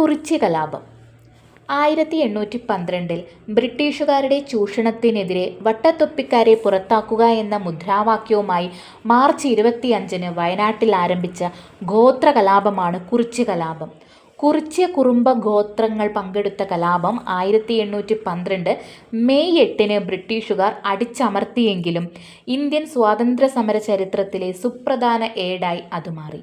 കുറിച്യ കലാപം. ആയിരത്തി എണ്ണൂറ്റി പന്ത്രണ്ടിൽ ബ്രിട്ടീഷുകാരുടെ ചൂഷണത്തിനെതിരെ വട്ടത്തൊപ്പിക്കാരെ പുറത്താക്കുക എന്ന മുദ്രാവാക്യവുമായി മാർച്ച് ഇരുപത്തിയഞ്ചിന് വയനാട്ടിൽ ആരംഭിച്ച ഗോത്ര കലാപമാണ് കുറിച്ചി കലാപം. കുറിച്യ കുറുമ്പ ഗോത്രങ്ങൾ പങ്കെടുത്ത കലാപം ആയിരത്തി എണ്ണൂറ്റി പന്ത്രണ്ട് മെയ് എട്ടിന് ബ്രിട്ടീഷുകാർ അടിച്ചമർത്തിയെങ്കിലും ഇന്ത്യൻ സ്വാതന്ത്ര്യ സമര ചരിത്രത്തിലെ സുപ്രധാന ഏടായി അത് മാറി.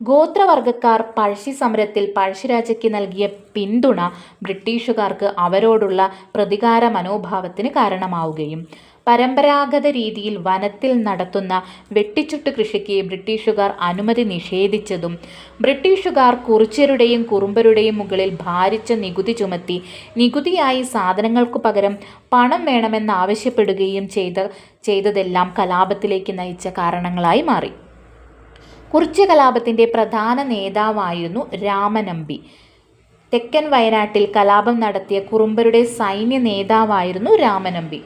ഗോത്രവർഗക്കാർ പഴശ്ശി സമരത്തിൽ പഴശ്ശിരാജയ്ക്ക് നൽകിയ പിന്തുണ ബ്രിട്ടീഷുകാർക്ക് അവരോടുള്ള പ്രതികാര മനോഭാവത്തിന് കാരണമാവുകയും പരമ്പരാഗത രീതിയിൽ വനത്തിൽ നടത്തുന്ന വെട്ടിച്ചുട്ട് കൃഷിക്ക് ബ്രിട്ടീഷുകാർ അനുമതി നിഷേധിച്ചതും ബ്രിട്ടീഷുകാർ കുറിച്യരുടെയും കുറുമ്പരുടെയും മുകളിൽ ഭാരിച്ച നികുതി ചുമത്തി നികുതിയായി സാധനങ്ങൾക്കു പകരം പണം വേണമെന്നാവശ്യപ്പെടുകയും ചെയ്ത ചെയ്തതെല്ലാം കലാപത്തിലേക്ക് നയിച്ച കാരണങ്ങളായി മാറി. കുറിച്യ കലാപത്തിന്റെ പ്രധാന നേതാവായിരുന്നു രാമനമ്പി. തെക്കൻ വയനാട്ടിൽ കലാപം നടത്തിയ കുറുമ്പരുടെ സൈന്യ നേതാവായിരുന്നു രാമനമ്പി.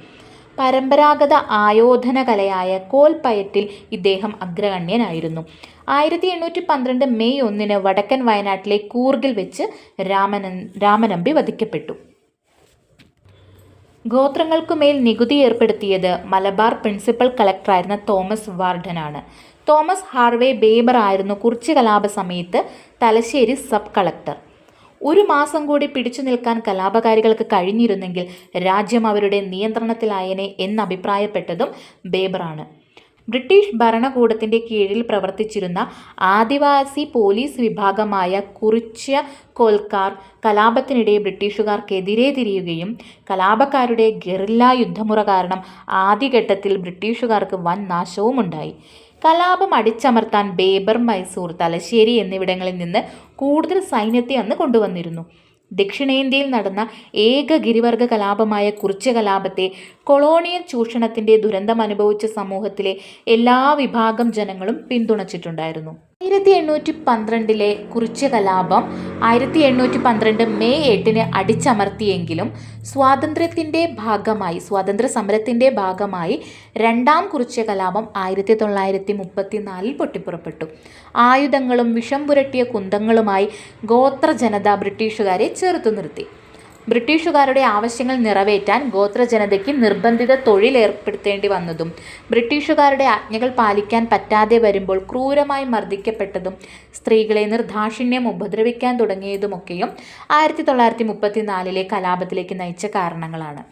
പരമ്പരാഗത ആയോധന കലയായ കോൽപ്പയറ്റിൽ ഇദ്ദേഹം അഗ്രഗണ്യനായിരുന്നു. ആയിരത്തി എണ്ണൂറ്റി പന്ത്രണ്ട് മെയ് ഒന്നിന് വടക്കൻ വയനാട്ടിലെ കൂർഗിൽ വെച്ച് രാമന രാമനമ്പി വധിക്കപ്പെട്ടു. ഗോത്രങ്ങൾക്കുമേൽ നികുതി ഏർപ്പെടുത്തിയത് മലബാർ പ്രിൻസിപ്പൽ കളക്ടറായിരുന്ന തോമസ് വാർഡനാണ്. തോമസ് ഹാർവേ ബേബർ ആയിരുന്നു കുറിച്ച് കലാപ സമയത്ത് തലശ്ശേരി സബ് കളക്ടർ. ഒരു മാസം കൂടി പിടിച്ചു നിൽക്കാൻ കലാപകാരികൾക്ക് കഴിഞ്ഞിരുന്നെങ്കിൽ രാജ്യം അവരുടെ നിയന്ത്രണത്തിലായനെ എന്നഭിപ്രായപ്പെട്ടതും ബേബറാണ്. ബ്രിട്ടീഷ് ഭരണകൂടത്തിന്റെ കീഴിൽ പ്രവർത്തിച്ചിരുന്ന ആദിവാസി പോലീസ് വിഭാഗമായ കുറിച്യ കോൽക്കാർ കലാപത്തിനിടെ ബ്രിട്ടീഷുകാർക്കെതിരെ തിരിയുകയും കലാപക്കാരുടെ ഗറില്ല യുദ്ധമുറ കാരണം ആദ്യഘട്ടത്തിൽ ബ്രിട്ടീഷുകാർക്ക് വൻ നാശവുമുണ്ടായി. കലാപം അടിച്ചമർത്താൻ ബേബർ മൈസൂർ തലശ്ശേരി എന്നിവിടങ്ങളിൽ നിന്ന് കൂടുതൽ സൈന്യത്തെ അന്ന് കൊണ്ടുവന്നിരുന്നു. ദക്ഷിണേന്ത്യയിൽ നടന്ന ഏക ഗിരിവർഗ കലാപമായ കുറിച്ച കലാപത്തെ കൊളോണിയൽ ചൂഷണത്തിന്റെ ദുരന്തം അനുഭവിച്ച സമൂഹത്തിലെ എല്ലാ വിഭാഗം ജനങ്ങളും പിന്തുണച്ചിട്ടുണ്ടായിരുന്നു. ആയിരത്തി എണ്ണൂറ്റി പന്ത്രണ്ടിലെ കുറിച്ച കലാപം ആയിരത്തി എണ്ണൂറ്റി പന്ത്രണ്ട് മെയ് എട്ടിന് അടിച്ചമർത്തിയെങ്കിലും സ്വാതന്ത്ര്യത്തിന്റെ ഭാഗമായി സ്വാതന്ത്ര്യ സമരത്തിന്റെ ഭാഗമായി രണ്ടാം കുറിച്ച കലാപം ആയിരത്തി തൊള്ളായിരത്തി മുപ്പത്തിനാലിൽ പൊട്ടിപ്പുറപ്പെട്ടു. ആയുധങ്ങളും വിഷം പുരട്ടിയ കുന്തങ്ങളുമായി ഗോത്ര ജനത ബ്രിട്ടീഷുകാരെ ചെറുത്തു നിർത്തി. ബ്രിട്ടീഷുകാരുടെ ആവശ്യങ്ങൾ നിറവേറ്റാൻ ഗോത്രജനതയ്ക്ക് നിർബന്ധിത തൊഴിൽ ഏർപ്പെടുത്തേണ്ടി വന്നതും ബ്രിട്ടീഷുകാരുടെ ആജ്ഞകൾ പാലിക്കാൻ പറ്റാതെ വരുമ്പോൾ ക്രൂരമായി മർദ്ദിക്കപ്പെട്ടതും സ്ത്രീകളെ നിർദാക്ഷിണ്യം ഉപദ്രവിക്കാൻ തുടങ്ങിയതുമൊക്കെയും ആയിരത്തി തൊള്ളായിരത്തി മുപ്പത്തിനാലിലെ കലാപത്തിലേക്ക് നയിച്ച കാരണങ്ങളാണ്.